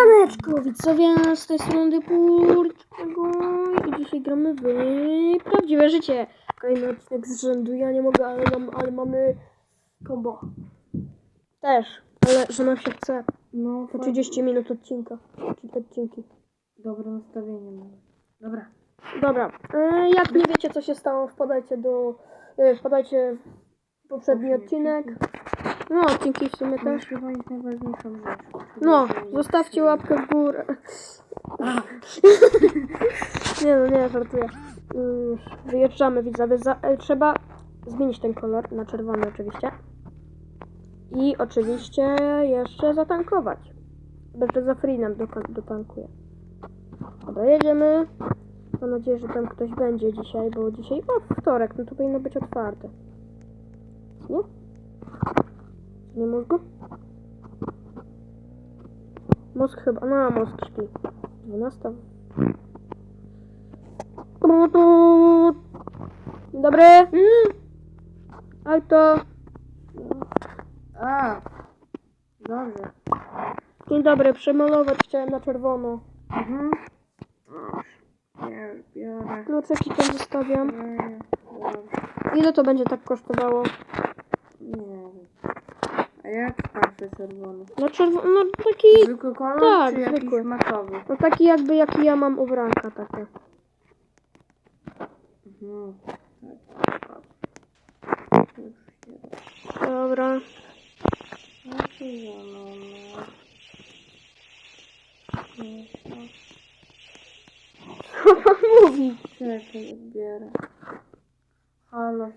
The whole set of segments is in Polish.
Siemaneczko, widzowie, z tej strony Purczego i dzisiaj gramy w prawdziwe życie. Kolejny odcinek z rzędu, ja nie mogę, ale, mam, ale mamy combo. Też, ale że nam się chce No, po 30 minut odcinka, czy odcinki. Dobre nastawienie mam. Dobra. Dobra, e, jak nie wiecie co się stało, wpadajcie do, e, wpadajcie w poprzedni odcinek. No, odcinki w sumie też. jest chyba jest najważniejszą rzeczą. No, zostawcie łapkę w górę. nie no, nie, żartuję. Yy, Wyjeżdżamy, widzowie. Za, e, trzeba zmienić ten kolor na czerwony oczywiście. I oczywiście jeszcze zatankować. Chyba, że za free nam dotan- dotankuje. Dobra, jedziemy. Mam nadzieję, że tam ktoś będzie dzisiaj, bo dzisiaj, o, wtorek, no to powinno być otwarte. Nie? Nie mózgu? Mózg chyba, no mózg śpi. 12. Dzień dobry. Alto. A! Dobrze. Dzień dobry, przemalować chciałem na czerwono. Mhm. Nie, biorę. Kluczyki tam zostawiam. Nie, dobrze. Ile to będzie tak kosztowało? Jak starszy czerwony? Na czerwono, no taki, Zwykły kolor Tak, czy jakiś zwykły. matowy? no taki jakby jaki ja mam ubranka takie. Już się Dobra. rozwiązano. Co pan mówi? Czekaj, odbierę. Halo.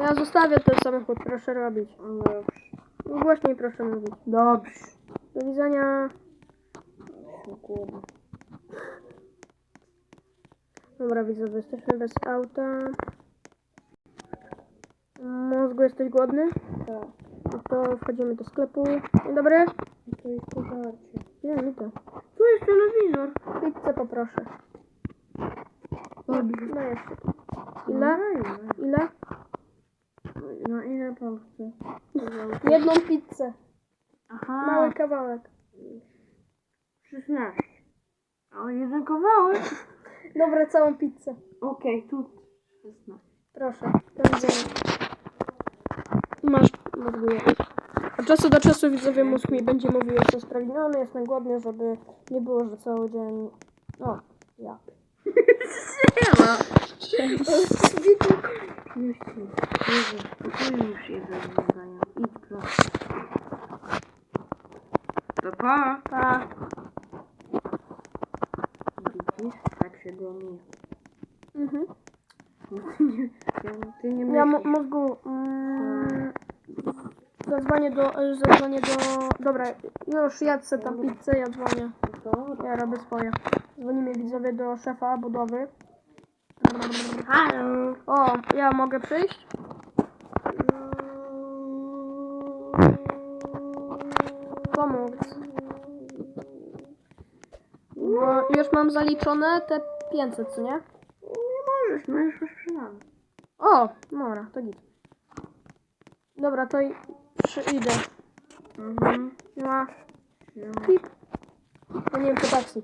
Ja zostawię ten samochód, proszę robić. Dobrze. Głośniej proszę mówić. Dobrze. Do widzenia. Dobra, widzowie, jesteśmy bez auta. Mózgu, jesteś głodny? Tak. No to wchodzimy do sklepu. Dzień dobry. To jest pożarcie. Nie, nie to. Tu jest telewizor. Pizzę poproszę. No, Dobrze. no jeszcze. Ile? No, Ile? No ile pan chce? Jedną pizzę. Aha. Mały kawałek. 16. O, jeden kawałek. Dobra, całą pizzę. Okej, tu 16. Proszę. Do widzenia. Masz mózgu Od czasu do czasu widzowie mózg mi będzie mówił, jestem spragniony, jestem głodny, żeby nie było, że cały dzień... O, ja. Nie ci. Jezu, to już jedzenie dają. Idź proszę. To pa. Pa. Widzisz? Tak się go mija. Mhm. Ty nie Ja myślisz. mo- mózgu. Mm, zadzwonię do. Zadzwonię do. Dobra, już jadź tam pizzę, ja dzwonię. Dobra. Ja robię swoje. Dzwonimy widzowie do szefa budowy. Halo. O, ja mogę przyjść? Pomóc. Bo już mam zaliczone te 500, co nie? Nie możesz, no już sprzedamy. O, dobra, to git. Dobra, to i przyjdę. Mhm. Ma. No. Pip. No nie wiem, to taksi.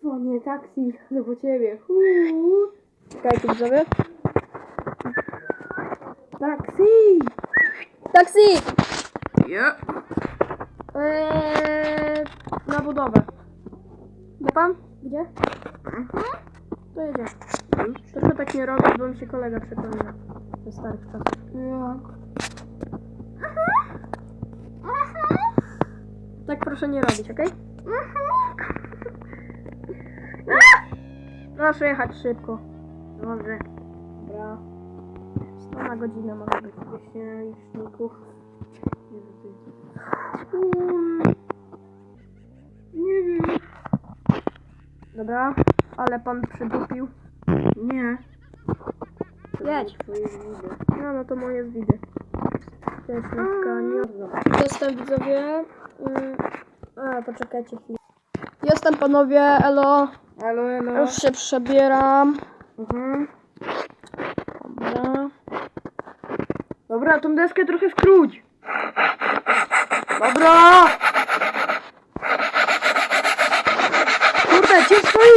Dzwonię, taksi, po ciebie. Czekajcie, widzowie. Taksi! Taksi! Ja. Eee, na budowę. Wie pan? Gdzie? To jedzie. Proszę tak nie robić, bo mi się kolega przypomina. Ze starych czasów. Jak? Tak proszę nie robić, okej? Proszę jechać szybko. Dobrze. Dobra. 100 na godzinę może być. Właśnie liczników. Nie wiem. Nie wiem. Dobra, ale pan przydupił. Nie. Jedź. widzę. No, no to moje widy. To jest nie Jestem widzowie. Mm, A, poczekajcie chwilę. Jestem panowie, elo. Alo, elo. Już się przebieram. Mhm. Dobra. Dobra, tą deskę trochę skróć. Dobra.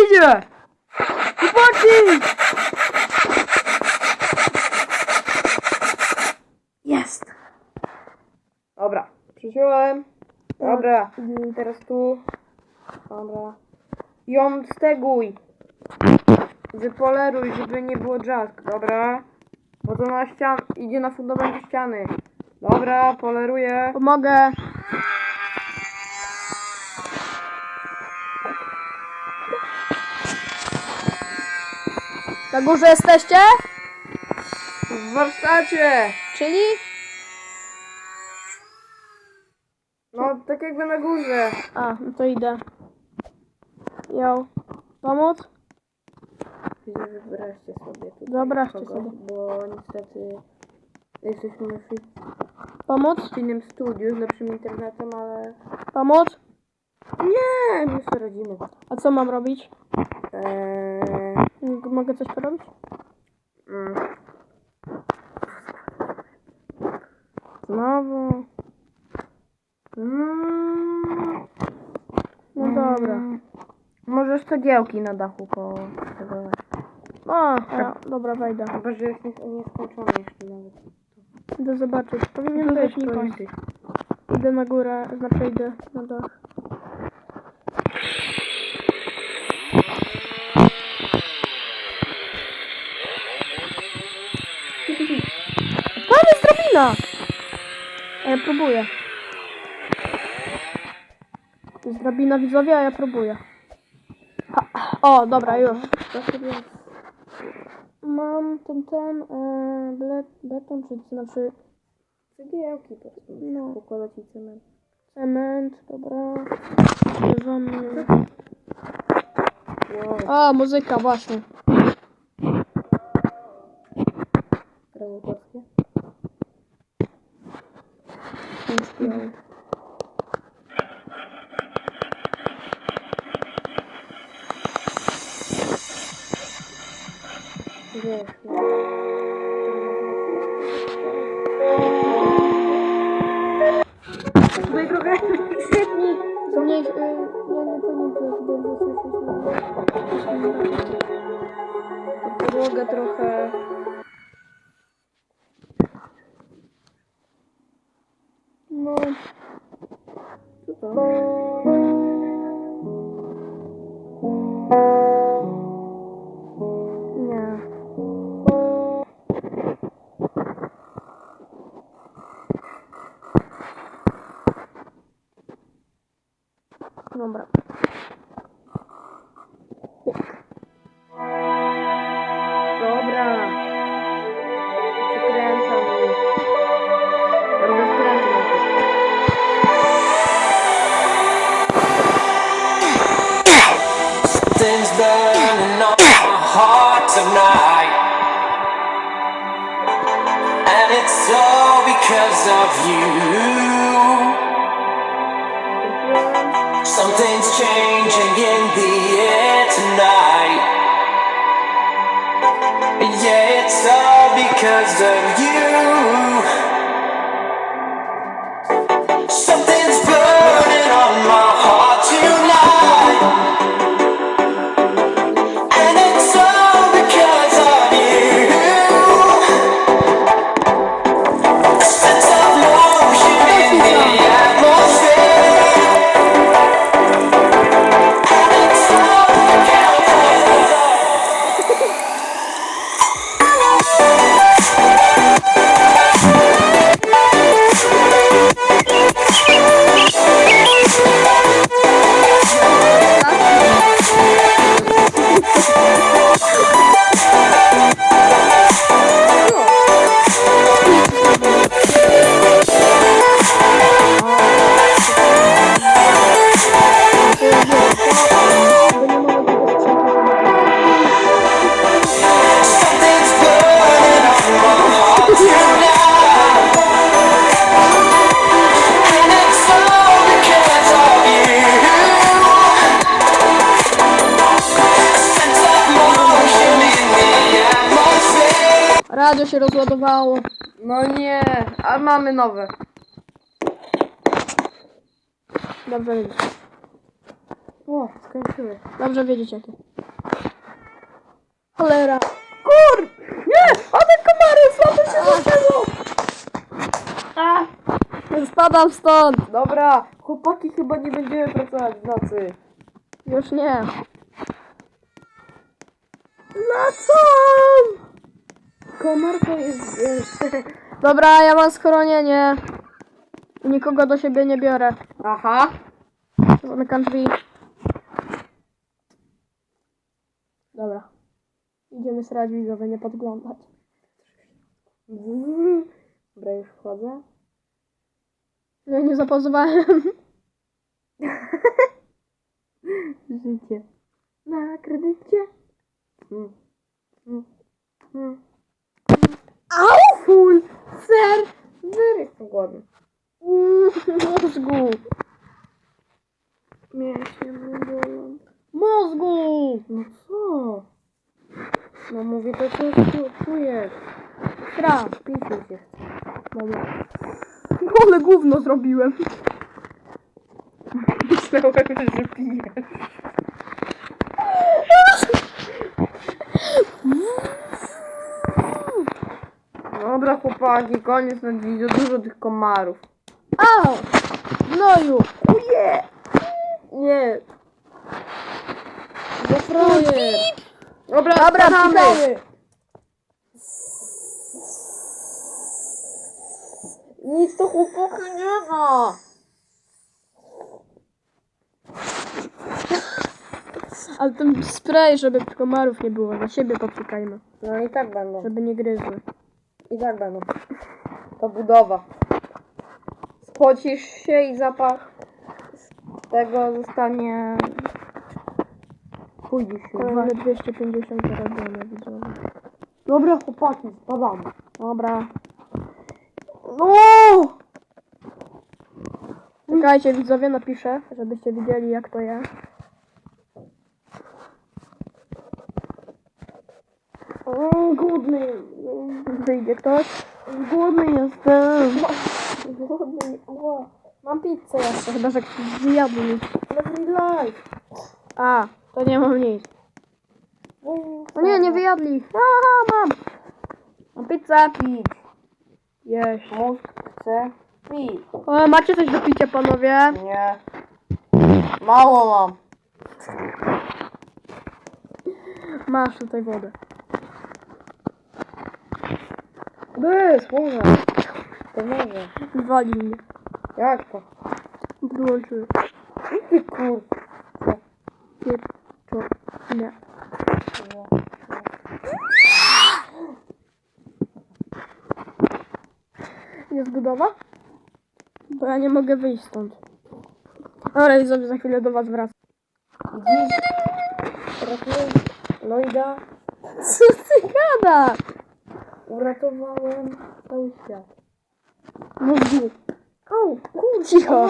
idzie! Chłopaki! Jest! Dobra, przysiąłem. Dobra, i teraz tu. Dobra. Ją steguj. Wypoleruj, żeby nie było jask. Dobra. Bo to na ścian... idzie na fundament ściany. Dobra, poleruję. Pomogę! Na górze jesteście? W warsztacie! Czyli? No, tak jakby na górze. A, no to idę. Jo. Pomóc? Wyraźcie sobie tutaj Wyobraźcie kogoś, sobie. Bo niestety jesteśmy w Pomóc? w innym studiu z lepszym internetem, ale... Pomóc? Nie, my sobie radzimy. A co mam robić? Eee, Mogę coś porobić? mm. Znowu. Mm. No dobra. Możesz cegiełki na dachu potegować. O, ja, dobra, wejdę. Chyba, że jest nie, nieskończony jeszcze nawet. Idę zobaczyć. Powinien być ty. Idę na górę, znaczy idę na dach. Tam jest drabina! A ja próbuję. Jest drabina widzowie, a ja próbuję. Ha. O, dobra, już. To sobie jest. Mam ten, ten, e, beton, czy to znaczy Cegiełki po prostu. No. Pokładać i cement. cement, dobra. Bierzemy. Wow, A, muzyka, właśnie. Podłoga trochę. It's all because of you. Się rozładowało. No nie, a mamy nowe. Dobrze, O, skończyły. Dobrze wiedzieć jakie. Cholera. Kur! Nie! A te komary, to się zaczęło? Spadam stąd! Dobra, chłopaki chyba nie będziemy pracować w nocy. Już nie. Na co? Komar to jest, wiesz... Dobra, ja mam schronienie. Nikogo do siebie nie biorę. Aha. Zamykam drzwi. Dobra. Idziemy srać widzowie, nie podglądać. Dobra, już wchodzę. No nie zapauzowałem. Życie. Na kredycie. Mm. Mm. Mm. Au! Full! Ser! Ser jestem głodny. Mózgu! Mięśnie mnie bolą. Mózgu! No co? No mówię to, co czu- czujesz. Pić mi się. Dobra. Ale gówno zrobiłem. Myślałem, że pijesz. Dobra chłopaki, koniec na dziś, za dużo tych komarów. Au! Gnoju! Uje! Nie. Za frajer. Dobra, Dobra, spadamy. Nic to chłopaki nie ma. Ale ten spray, żeby komarów nie było. Na siebie popsikajmy. No i tak będą. Żeby nie gryzły. I tak będą. To budowa. Spocisz się i zapach z tego zostanie... Pójdziesz się. Kolejne 250 zarobione widzowie. Dobra chłopaki, spadamy. Dobra. No! Czekajcie widzowie, napiszę, żebyście widzieli jak to jest. O, głodny. Wyjdzie ktoś. Głodny jestem. Głodny. Ła. Mam pizzę jeszcze, chyba że ktoś zjadł mi. Every life. A, to nie mam nic. O nie, nie wyjadli. Aha, mam. Mam pizzę. Pić. Jeść. Mózg chce pić. O, macie coś do picia, panowie? Nie. Mało mam. Masz tutaj wodę. Bez, może. To może. Wali mnie. Jak to? Wyłączyły. Ty kur... Pieprzo. Nie. Jest budowa? Bo ja nie mogę wyjść stąd. Ale widzowie, za chwilę do was wracam. Dziś ratuję Lloyda. Co ty gada? Uratowałem cały świat. Mózgu. Au, kur... Cicho.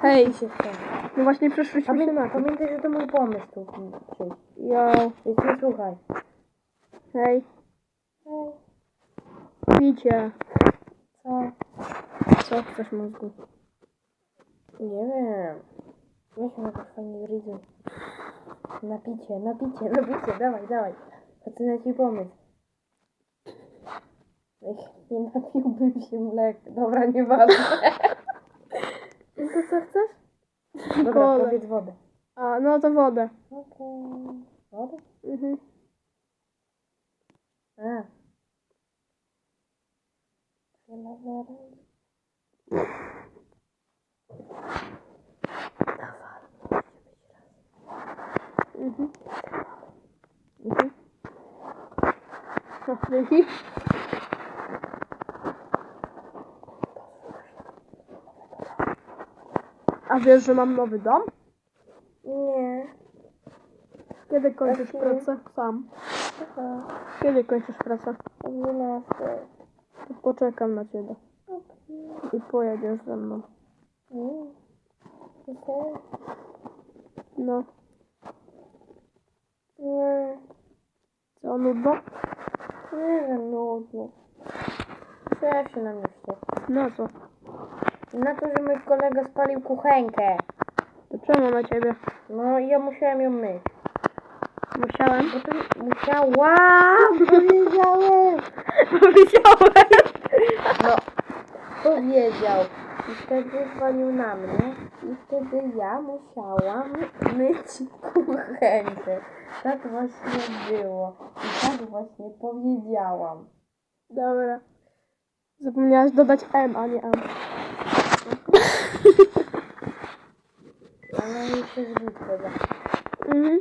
Hej, się no właśnie przyszliśmy się na Pamię- to. Pamiętaj, że to mój pomysł tu przyjść. Więc nie słuchaj. hej, Hej, picie. co? Co chcesz mózgu? Nie wiem. Weźmy jakoś fajnie zryzuj. Napicie, napicie, napicie, dawaj, dawaj. Zaczyna ci pomysł. Nie napiłbym się mleka. Dobra, nieważne. No to co chcesz? Dobra, Kolę. powiedz wodę. A, no to wodę. Okej. Wodę? Mhm. A. Fioletowa. Mhm. Mhm. No. A wiesz, że mam nowy dom? Nie. Kiedy kończysz Taki- pracę? Sam. Aha. Kiedy kończysz pracę? O 12. To poczekam na ciebie. I pojedziesz ze mną. Mm. Okej. No. Nie. Co, nudno? Nie wiem, nudno. Szef się na mnie wściekł. No co? Na to, że mój kolega spalił kuchenkę. To Czemu na ciebie? No i ja musiałem ją myć. Musiałem. Bo to musiałam! Powiedziałem! Powiedziałem. No, powiedział. I wtedy zwalił na mnie. I wtedy ja musiałam myć kucheńkę. Tak właśnie było. I tak właśnie powiedziałam. Dobra. Zapomniałaś dodać M, a nie M. Ale mi się zbyt chyba. Mhm.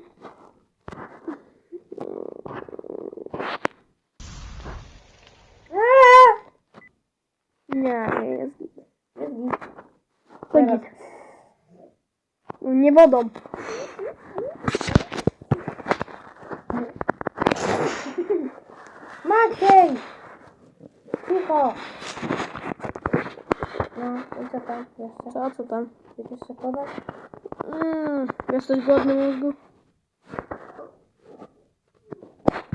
Nie, nie jest git. Jest git. To Teraz. git. Nie wodą. Maciej! Cicho! No, i co tam jeszcze? Co, co tam? Chcesz jeszcze podać? Mm, jesteś głodny mózgu?